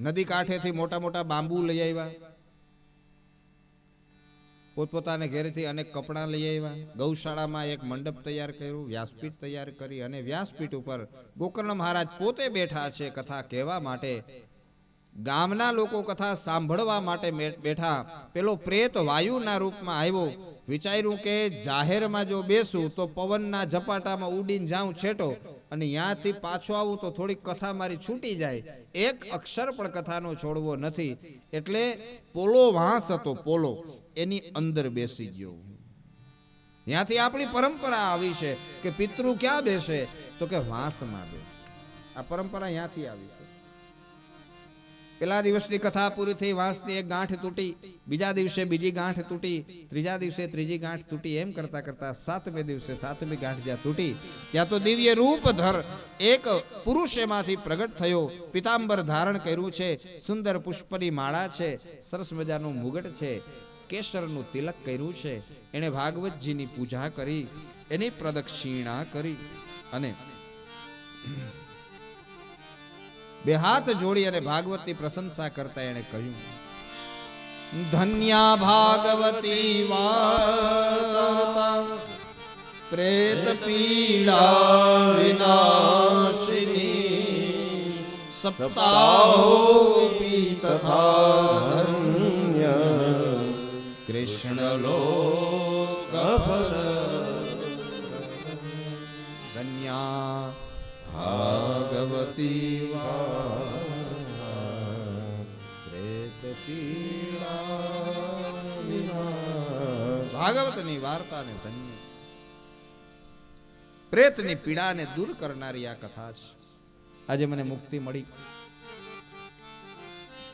નદી કાંઠેથી મોટા મોટા બાંબુ લઈ આવ્યા. પોતપોતાને ઘેરેથી અનેક કપડાં લઈ આવ્યા. ગૌશાળામાં એક મંડપ તૈયાર કર્યું, વ્યાસપીઠ તૈયાર કરી અને વ્યાસપીઠ ઉપર ગોકર્ણ મહારાજ પોતે બેઠા છે કથા કહેવા માટે. ગામના લોકો કથા સાંભળવા માટે બેઠા. પેલો પ્રેત વાયુના રૂપમાં આવ્યો. વિચાર્યું કે જાહેરમાં જો બેસું તો પવનના ઝપાટામાં ઉડીને જાઉં છેટો. અને ત્યાંથી પાછો આવું તો થોડીક કથા મારી છૂટી જાય. એક અક્ષર પણ કથાનો છોડવો નથી, એટલે પોલો વાંસ હતો પોલો. એની અંદર બેસી ગયો. ત્યાંથી આપણી પરંપરા આવી છે કે પિતૃ ક્યાં બેસે? તો કે વાંસમાં બેસે. આ પરંપરા ત્યાંથી આવી. પેલા દિવસની કથા પૂરી થઈ, વાંસની એક ગાંઠ તૂટી, બીજા દિવસે બીજી ગાંઠ તૂટી, ત્રીજા દિવસે ત્રીજી ગાંઠ તૂટી, એમ કરતા કરતા સાતમે દિવસે સાતમી ગાંઠ જ્યાં તૂટી, ત્યાં તો દિવ્ય રૂપ ધર એક પુરુષ એમાંથી પ્રગટ થયો. પિતાંબર ધારણ કર્યું છે, સુંદર પુષ્પની માળા છે, સરસ મજાનું મુગટ છે, કેસરનું તિલક કર્યું છે. એણે ભાગવતજીની પૂજા કરી, એની પ્રદક્ષિણા કરી અને બે હાથ જોડી અને ભાગવતની પ્રશંસા કરતા એણે કહ્યું, ધન્યા ભાગવતી વાર્તા, પ્રેત પીડા વિનાશિની સપ્તાહોપી તથા ધન્ય, કૃષ્ણ લોક ધન્યા પ્રેત ભાગવતની વાર્તાને ધન્ય પ્રેતની પીડાને દૂર કરનારી આ કથા છે આજે મને મુક્તિ મળી.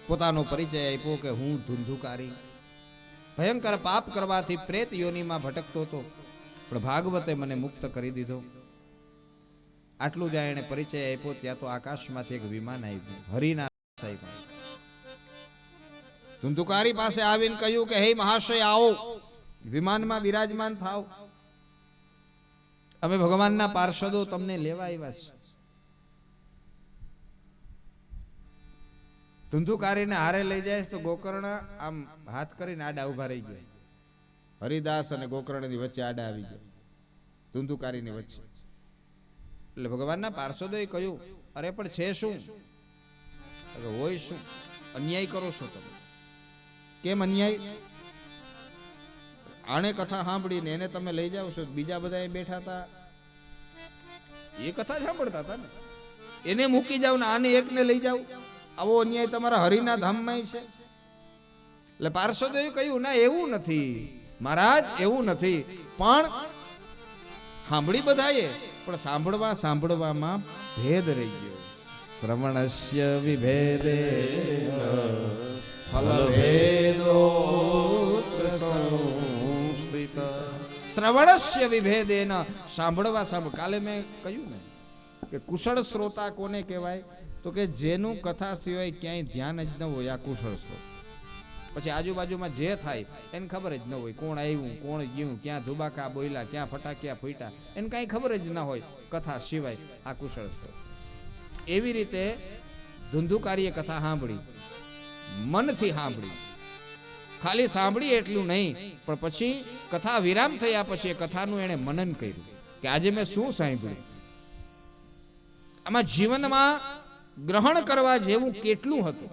પોતાનો પરિચય આપ્યો કે હું ધુંધુકારી. ભયંકર પાપ કરવાથી પ્રેત યોનિમાં ભટકતો હતો, પણ ભાગવતે મને મુક્ત કરી દીધો. આટલું જ એણે પરિચય આપ્યો, ત્યાં તો આકાશમાંથી એક વિમાન આવ્યું. હરિના સાહેબ. ધુંધુકારી પાસે આવીને કહ્યું કે, હે મહાશય, આવો. વિમાનમાં વિરાજમાન થાવ. અમે ભગવાનના પાર્ષદો તમને લેવા આવ્યા છે ધુંધુકારીને હારે લઈ જાય તો ગોકર્ણ આમ હાથ કરીને આડા ઊભા રહી ગયા. હરિદાસ અને ગોકર્ણની વચ્ચે આડા આવી ગયા. ધુંધુકારીની વચ્ચે. એટલે ભગવાનના પાર્ષદોએ કહ્યું, અરે, પણ છે શું? હોય શું? અન્યાય કરો છો તમે. કેમ અન્યાય? આણે કથા સાંભળીને એને તમે લઈ જાઓ છો, બીજા બધા બેઠા હતા એ કથા સાંભળતા હતા ને? એને મૂકી જાવ ને આને એકને લઈ જાવ આવો અન્યાય તમારા હરિના ધામમાં છે. એટલે પાર્ષદોએ કહ્યું, ના, એવું નથી. મહારાજ, એવું નથી. પણ સાંભળી બધાએ પણ સાંભળવા સાંભળવામાં ભેદ રહી ગયો. શ્રવણસ્ય વિભેદે ફલ ભેદો શ્રવણસ્ય વિભેદેન સાંભળવા સાંભળ. કાલે મેં કહ્યું ને કે કુશળ શ્રોતા કોને કહેવાય? તો કે જેનું કથા સિવાય ક્યાંય ધ્યાન જ ન હોય આ કુશળ શ્રોતા. પછી આજુબાજુમાં જે થાય, એને ખબર જ ન હોય કોણ આવ્યું, કોણ ગયું, ક્યાં ધુબાકા બોલ્યા ક્યાં ફટાક્યા ફૂટ્યા, એને કાંઈ ખબર જ ન હોય કથા સિવાય આ કુશળ છે એવી રીતે ધુંધુકારીએ કથા સાંભળી, મનથી સાંભળી. ખાલી સાંભળી એટલું નહીં, પણ પછી કથા વિરામ થયા પછી એ કથાનું એણે મનન કર્યું કે આજે મેં શું સાંભળ્યું? આમાં જીવનમાં ગ્રહણ કરવા જેવું કેટલું હતું?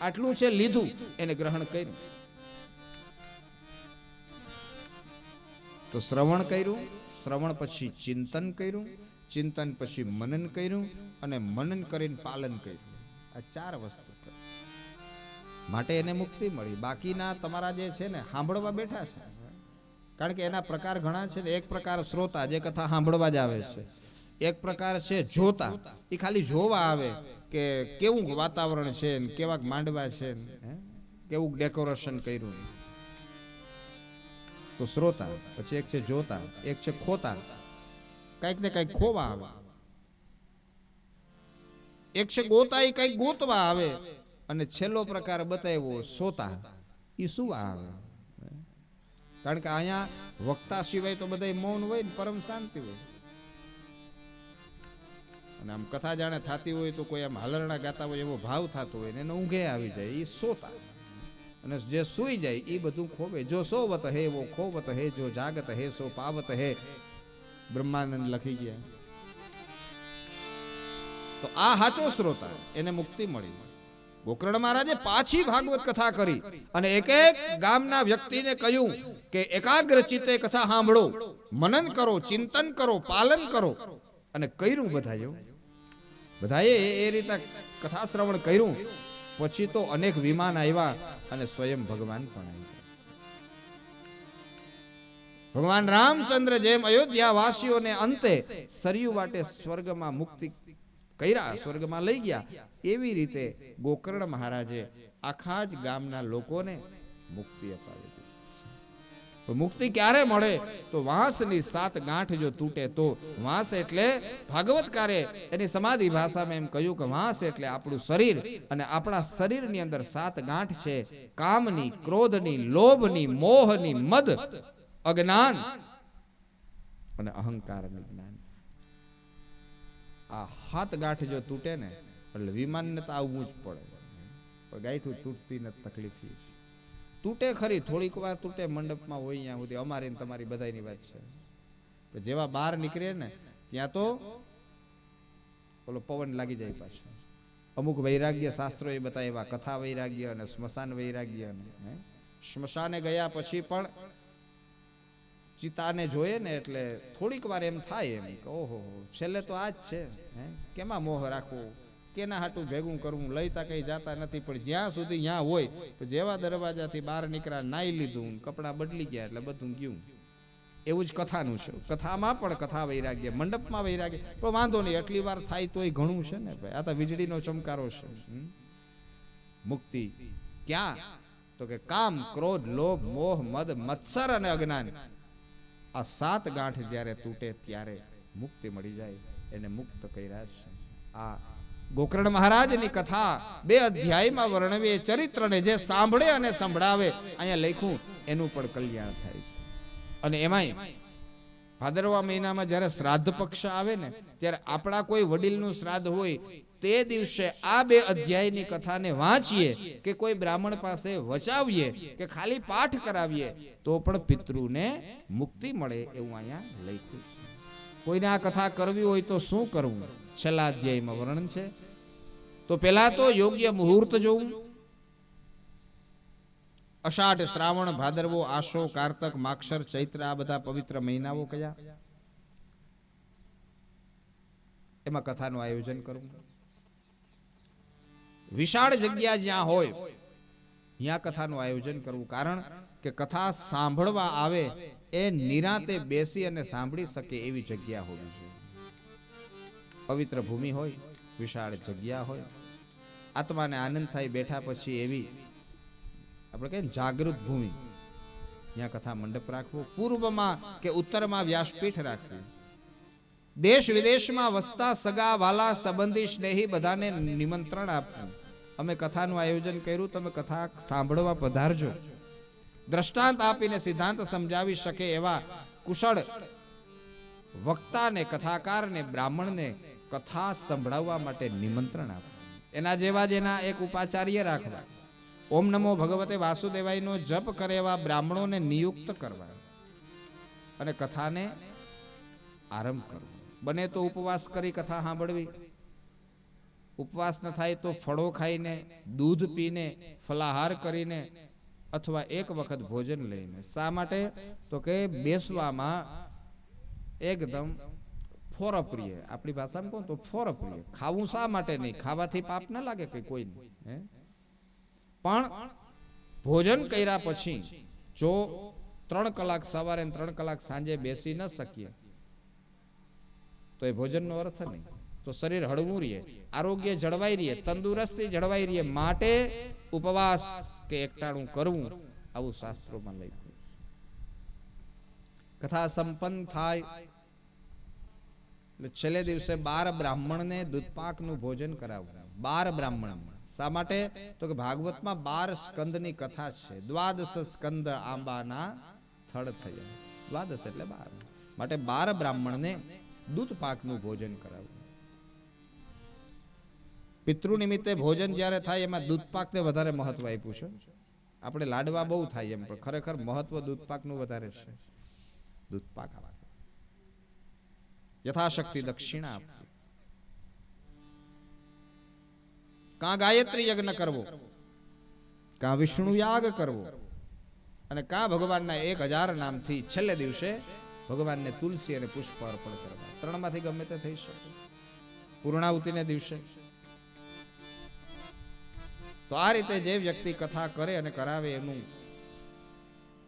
આટલું છે લીધું, એને ગ્રહણ કર્યું. તો શ્રવણ કર્યું, શ્રવણ પછી ચિંતન કર્યું, ચિંતન પછી મનન કર્યું અને મનન કરીને પાલન કર્યું. આ ચાર વસ્તુ છે. માટે એને મુક્તિ મળી. બાકીના તમારા જે છે ને, સાંભળવા બેઠા છે. કારણ કે એના પ્રકાર ઘણા છે ને, એક પ્રકાર શ્રોતા જે કથા સાંભળવા જ આવે છે. એક પ્રકાર છે જોતા. એ ખાલી જોવા આવે કે કેવું વાતાવરણ છે ને કેવાક માંડવા છે ને, કેવું ડેકોરેશન કર્યું તો શ્રોતા પછી એક છે જોતા એક છે ખોતા. કંઈક ને કંઈક ખોવા આવે. એક છે ગોતા એ કંઈક ગોતવા આવે. અને છેલ્લો પ્રકાર બતાવ્યો સોતા. એ શું આવે? કારણ કે અહીંયા વક્તા સિવાય તો બધા મૌન હોય ને પરમ શાંતિ હોય. અને આમ કથા જાણે થતી હોય તો કોઈ આમ હાલરણા ગાતા હોય એવો ભાવ થતો હોય ને એને ઊંઘે આવી જાય એ સોતા. અને જે સૂઈ જાય એ બધું ખોવે. જો સોવત હે વો ખોવત હે, જો જાગત હે, સો પાવત હે. બ્રહ્માનંદ લખી ગયા. તો આ હાચો શ્રોતા એને મુક્તિ મળી. ગોકર્ણ મહારાજે પાછી ભાગવત કથા કરી અને એક એક ગામના વ્યક્તિને કહ્યું કે એકાગ્ર ચિત્તે કથા સાંભળો. મનન કરો, ચિંતન કરો, પાલન કરો. અને કર્યું બધાએ બધાએ એ રીતે કથા શ્રવણ કર્યું. પછી તો અનેક વિમાન આવ્યા અને સ્વયં ભગવાન પણ આવ્યા ભગવાન રામચંદ્ર જેમ અયોધ્યા વાસીઓને અંતે સરયુ વાટે સ્વર્ગમાં મુક્તિ કર્યા, સ્વર્ગમાં લઈ ગયા, એવી રીતે ગોકર્ણ મહારાજે આખા જ ગામના લોકોને મુક્તિ અપાવી દીધી. મુક્તિ ક્યારે મળે તો વાંસની સાત ગાંઠ જો તૂટે તો વાંસ એટલે ભાગવતકારે એની સમાધિ ભાષામાં એમ કહ્યું કે વાંસ એટલે આપણું શરીર અને આપણા શરીરની અંદર સાત ગાંઠ છે. કામની, ક્રોધની, લોભની, મોહની મદ, અજ્ઞાન અને અહંકારની જ્ઞાન. આ હાથ ગાંઠ જો તૂટે ને એટલે વિમાનને તો આવવું જ પડે. ગાંઠું તૂટતી નથી તકલીફ છે. તૂટે ખરી, થોડીક વાર તૂટે મંડપમાં હોય ત્યાં સુધી. અમારી ને તમારી બધાની વાત છે. જેવા બહાર નીકળે ને, ત્યાં તો ઓલો પવન લાગી જાય પાછો. અમુક વૈરાગ્ય શાસ્ત્રો એ બતાવ્યા કથા વૈરાગ્ય અને સ્મશાન વૈરાગ્ય અને? સ્મશાને ગયા પછી પણ ચિતાને જોઈએ ને એટલે થોડીક વાર એમ થાય એમ ઓહો, છેલ્લે તો આ જ છે કેમાં મોહ રાખવો? કેના હાટું ભેગું કરવું. લઈતા કઈ જાતા નથી, પણ જ્યાં સુધી ત્યાં હોય, તો જેવા દરવાજાથી બહાર નીકળ્યા, નાઈ લીધું કપડાં બદલી ગયા એટલે બધું ગયું. એવું જ કથાનું છે. કથામાં પણ કથા વૈરાગ્ય, મંડપમાં વૈરાગ્ય. પણ વાંધો નહીં, એટલી વાર થાય તોય ઘણું છે ને ભાઈ. આ તો વીજળીનો ચમકારો છે. મુક્તિ. ક્યાં? તો કે કામ, ક્રોધ, લોભ, મોહ, મદ, મત્સર અને અજ્ઞાન. આ સાત ગાંઠ જ્યારે તૂટે ત્યારે મુક્તિ મળી જાય. એને મુક્ત કર્યા છે. આ ગોકર્ણ મહારાજની કથા બે અધ્યાયમાં વર્ણવે, ચરિત્રને જે સાંભળે અને સંભળાવે, અહીંયા લખ્યું, એનું પણ કલ્યાણ થાય છે. અને એમાંય ભાદરવા મહિનામાં જ્યારે શ્રાદ્ધ પક્ષ આવે ને, ત્યારે આપણા કોઈ વડીલનું શ્રાદ્ધ હોય, તે દિવસે આ બે અધ્યાયની કથાને વાંચીએ કે કોઈ બ્રાહ્મણ પાસે વચાવીએ કે ખાલી પાઠ કરાવીએ, તો પણ પિતૃને મુક્તિ મળે એવું અહીંયા લખ્યું છે. કોઈને આ કથા કરવી હોય તો શું કરવું? છેલ્લા અધ્યાયમાં વર્ણન છે. તો પહેલા તો યોગ્ય મુહૂર્ત જોવું. અષાઢ શ્રાવણ, ભાદરવો આશો કારતક, માક્ષર, ચૈત્ર, આ બધા પવિત્ર મહિનાઓ કયા? એમાં કથાનું આયોજન કરવું. વિશાળ જગ્યા જ્યાં હોય ત્યાં કથાનું આયોજન કરવું. કારણ કે કથા સાંભળવા આવે એ નિરાતે બેસી અને સાંભળી શકે એવી જગ્યા હોવી જોઈએ. પવિત્ર ભૂમિ હોય, વિશાળ જગ્યા હોય, આત્માને આનંદ થાય બેઠા પછી એવી આપણે કહીએ જાગૃત ભૂમિ. ત્યાં કથા મંડપ રાખવો. પૂર્વમાં કે ઉત્તરમાં વ્યાસપીઠ રાખવી. દેશ વિદેશમાં વસતા સગા વાલા, સંબંધી સ્નેહી બધાને નિમંત્રણ આપવું. અમે કથાનું આયોજન કર્યું, તમે કથા સાંભળવા પધારજો. દ્રષ્ટાંત આપીને સિદ્ધાંત સમજાવી શકે એવા કુશળ વક્તાને, કથાકારને, બ્રાહ્મણને કથા સંભળાવવા માટે નિમંત્રણ આપો. એના જેવા જ એના એક ઉપાચાર્ય રાખવા. ઓમ નમો ભગવતે વાસુદેવાયનો જપ કરે એવા બ્રાહ્મણોને નિયુક્ત કરવા. અને કથાને આરંભ કરવો. બને તો ઉપવાસ કરી કથા સાંભળવી. ઉપવાસ ન થાય તો ફળો ખાઈને, દૂધ પીને, ફલાહાર કરીને અથવા એક વખત ભોજન લઈને. શા માટે? તો કે બેસવામાં એકદમ ફોરપ્રિય. આપણી ભાષામાં કહું તો ફોરપ્રિય. ખાવું શા માટે નહીં? ખાવાથી પાપ ન લાગે કે કોઈ હે? પણ ભોજન કર્યા પછી જો ત્રણ કલાક સવારે ત્રણ કલાક સાંજે બેસી ન શકીએ, તો એ ભોજનનો અર્થ નહીં. તો શરીર હળવું રહે આરોગ્ય જળવાઈ રહે તંદુરસ્તી જળવાઈ રહે માટે ઉપવાસ કે એકટાણું કરવું આવું શાસ્ત્રોમાં લખ્યું કથા સંપન્ન થાય. એટલે છેલ્લે દિવસે બાર બ્રાહ્મણને દૂધપાકનું ભોજન કરાવવું. બાર બ્રાહ્મણ. શા માટે? તો કે ભાગવતમાં બાર સ્કંદની કથા છે. દ્વાદશ સ્કંદ આંબાના થળ થયા. દ્વાદશ એટલે બાર. માટે બાર બ્રાહ્મણને દૂધપાકનું ભોજન કરાવવું. પિતૃ નિમિત્તે ભોજન જ્યારે થાય, એમાં દૂધપાકને વધારે મહત્વ આપ્યું છે. આપણે લાડવા બહુ થાય એમ, પણ ખરેખર મહત્વ દૂધપાકનું વધારે છે. દૂધપાક. યથાશક્તિ દક્ષિણા આપવી. કાં ગાયત્રી યજ્ઞ કરવો? કાં વિષ્ણુ યાગ કરવો? અને કાં ભગવાનના એક હજાર નામથી છેલ્લે દિવસે ભગવાનને તુલસી અને પુષ્પ અર્પણ કરવા. ત્રણમાંથી ગમે તે થઈ શકે. પૂર્ણાવતીને દિવસે. તો આ રીતે જે વ્યક્તિ કથા કરે અને કરાવે એનું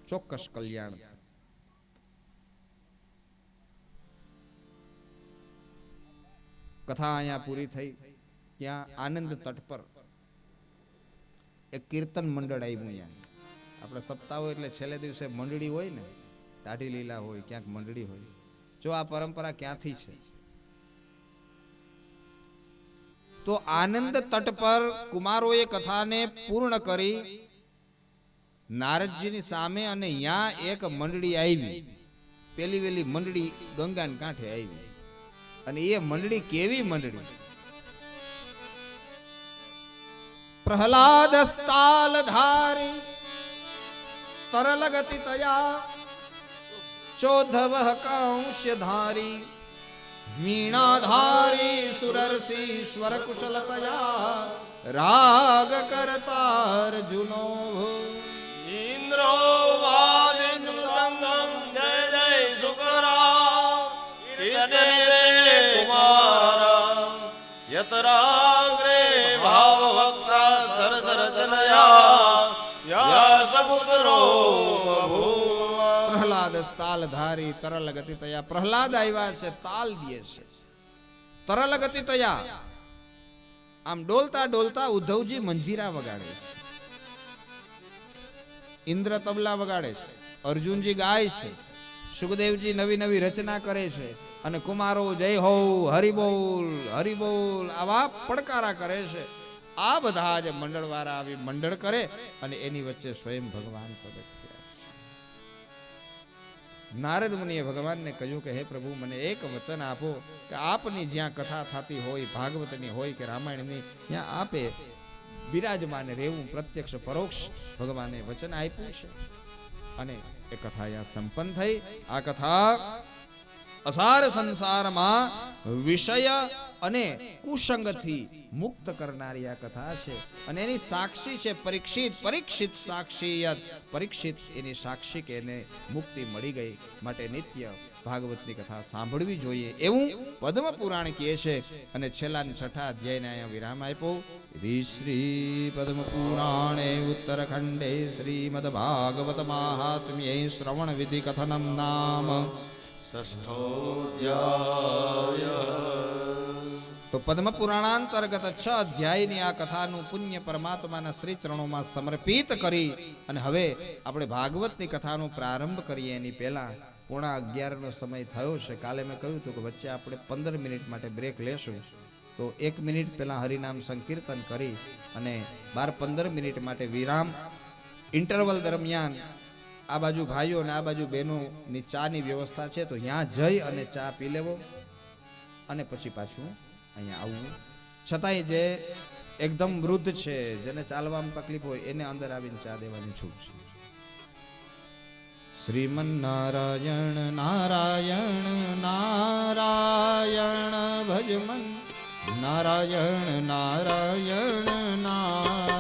ચોક્કસ કલ્યાણ કથા અહીંયા પૂરી થઈ, ત્યાં આનંદ તટ પર એક કીર્તન મંડળ આવ્યું અહીંયા. આપણે સપ્તાહ હોય એટલે છેલ્લે દિવસે મંડળી હોય ને, દાઢી લીલા હોય, ક્યાંક મંડળી હોય. જો આ પરંપરા ક્યાંથી છે? તો આનંદ તટ પર કુમારોએ કથાને પૂર્ણ કરી નારદજીની સામે અને ત્યાં એક મંડળી આવી. પેલી વેલી મંડળી ગંગાને કાંઠે આવી. અને એ મંડળી કેવી મંડળી? પ્રહલાદ સ્થાલ ધારી તરલ ગતિ તયા, ચોધવ કાંશ ધારી કુશલતયા રાગ કરતાર જુનો ઇન્દ્રો વાદિનૃતંગમ જય જય સુકરા કીર્તને કુમારા યતરાગ્રે ભાવવક્તા સરસર જનયા વ્યાસપુત્રો બભૂવ પ્રહલાદ તાલ ધારી તરલ ગતિ તયા. પ્રહલાદ આવ્યા છે, તાલ દે છે. તરલ ગતિ તયા. આમ ડોલતા ડોલતા ઉદ્ધવજી મંજીરા વગાડે છે. ઇન્દ્ર તબલા વગાડે છે. અર્જુનજી ગાય છે. સુખદેવજી નવી નવી રચના કરે છે. અને કુમારો જય હો હરિબોલ હરિબોલ આવા પડકારા કરે છે. આ બધા જે મંડળવાળા આવી મંડળ કરે અને એની વચ્ચે સ્વયં ભગવાન પ્રગટ નારદ મુનિએ ભગવાનને કહ્યું કે, હે પ્રભુ, મને એક વચન આપો કે આપની જ્યાં કથા થતી હોય, ભાગવતની હોય કે રામાયણની, ત્યાં આપે બિરાજમાન રહેવું, પ્રત્યક્ષ, પરોક્ષ ભગવાને વચન આપ્યું છે. અને એ કથા અહીંયા સંપન્ન થઈ. આ કથા અસાર સંસારમાં વિષય અને કુસંગથી મુક્ત કરનારી આ કથા છે. અને એની સાક્ષી છે પરીક્ષિત પરીક્ષિત સાક્ષીયત પરીક્ષિત એની સાક્ષી કે એને મુક્તિ મળી ગઈ માટે નિત્ય ભાગવતની કથા સાંભળવી જોઈએ એવું પદ્મ પુરાણ કહે છે. અને છેલ્લા છઠ્ઠા અધ્યાયને અહીંયા વિરામ આપ્યો. શ્રી પદ્મ પુરાણે ઉત્તરખંડે શ્રીમદ ભાગવત મહાત્મ્યે શ્રવણ વિધિ કથનમ નામ તો પદ્મ પુરાણાંતર્ગત છ અધ્યાયની આ કથાનું પુણ્ય પરમાત્માના શ્રી ચરણોમાં સમર્પિત કરી અને હવે આપણે ભાગવતની કથાનો પ્રારંભ કરીએ એની પહેલા પોણા અગિયારનો સમય થયો છે। કાલે મેં કહ્યું હતું કે વચ્ચે આપણે પંદર મિનિટ માટે બ્રેક લેશું। તો એક મિનિટ પહેલા હરિનામ સંકીર્તન કરી અને બાર પંદર મિનિટ માટે વિરામ ઇન્ટરવલ દરમિયાન આ બાજુ ભાઈઓ અને આ બાજુ બહેનોની ચાની વ્યવસ્થા છે, તો ત્યાં જઈ અને ચા પી લેવો. અને પછી પાછું અહીંયા આવવું છતાંય જે એકદમ વૃદ્ધ છે, જેને ચાલવામાં તકલીફ હોય, એને અંદર આવીને ચા દેવાની છૂટ છે. શ્રીમન નારાયણ નારાયણ નારાયણ ભજમન. નારાયણ નારાયણ નારાયણ